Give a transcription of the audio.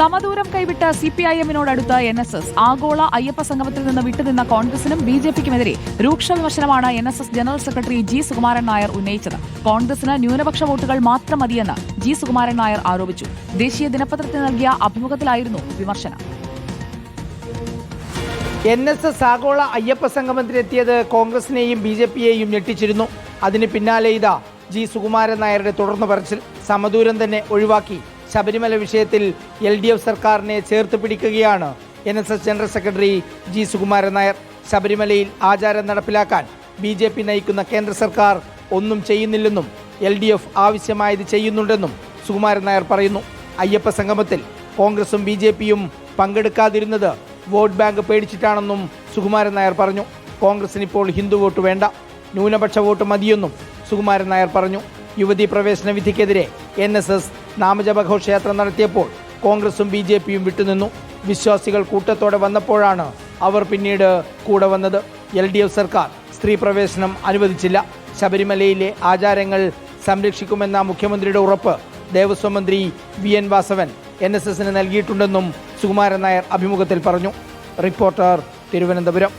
സമദൂരം കൈവിട്ട C P I എമ്മിനോടടുത്ത N S S ആഗോള അയ്യപ്പ സംഗമത്തിൽ നിന്ന് വിട്ടുനിന്ന കോൺഗ്രസിനും ബി ജെ പിക്കുമെതിരെ രൂക്ഷ വിമർശനമാണ് N S S general secretary G Sukumaran Nair ഉന്നയിച്ചത്. കോൺഗ്രസിന് ന്യൂനപക്ഷ വോട്ടുകൾ മാത്രം മതിയെന്ന് ജി സുകുമാരൻ നായർ ആരോപിച്ചു. ദേശീയ ദിനപത്രത്തിന് നൽകിയ അഭിമുഖത്തിലായിരുന്നു വിമർശനം. എൻ എസ് എസ് ആഗോള അയ്യപ്പ സംഗമത്തിലെത്തിയത് കോൺഗ്രസിനെയും ബി ജെ പിയെയും ഞെട്ടിച്ചിരുന്നു. അതിന് പിന്നാലെ ഇതാ ജി സുകുമാരൻ നായരുടെ തുടർന്ന് പറച്ചിൽ. സമദൂരം തന്നെ ഒഴിവാക്കി. ശബരിമല വിഷയത്തിൽ എൽ ഡി എഫ് സർക്കാരിനെ ചേർത്ത് പിടിക്കുകയാണ്. N S S general secretary G Sukumaran Nair. ശബരിമലയിൽ ആചാരം നടപ്പിലാക്കാൻ ബി ജെ പി നയിക്കുന്ന കേന്ദ്ര സർക്കാർ ഒന്നും ചെയ്യുന്നില്ലെന്നും എൽ ഡി എഫ് ആവശ്യമായത് ചെയ്യുന്നുണ്ടെന്നും സുകുമാരൻ നായർ പറയുന്നു. അയ്യപ്പ സംഗമത്തിൽ കോൺഗ്രസും ബി ജെ പിയും പങ്കെടുക്കാതിരുന്നത് വോട്ട് ബാങ്ക് പേടിച്ചിട്ടാണെന്നും സുകുമാരൻ നായർ പറഞ്ഞു. കോൺഗ്രസിന് ഇപ്പോൾ ഹിന്ദു വോട്ട് വേണ്ട. ന്യൂനപക്ഷ വോട്ട് മതിയെന്നും സുകുമാരൻ നായർ പറഞ്ഞു. യുവതീ പ്രവേശന വിധിക്കെതിരെ എൻ എസ് എസ് നാമജപ ഘോഷയാത്ര നടത്തിയപ്പോൾ കോൺഗ്രസും ബി ജെ പിയും വിട്ടുനിന്നു. വിശ്വാസികൾ കൂട്ടത്തോടെ വന്നപ്പോഴാണ് അവർ പിന്നീട് കൂടെ വന്നത്. എൽ ഡി എഫ് സർക്കാർ സ്ത്രീ പ്രവേശനം അനുവദിച്ചില്ല. ശബരിമലയിലെ ആചാരങ്ങൾ സംരക്ഷിക്കുമെന്ന മുഖ്യമന്ത്രിയുടെ ഉറപ്പ് ദേവസ്വം മന്ത്രി V N Vasavan N S എസിന് നൽകിയിട്ടുണ്ടെന്നും സുകുമാരൻ നായർ അഭിമുഖത്തിൽ പറഞ്ഞു. റിപ്പോർട്ടർ തിരുവനന്തപുരം.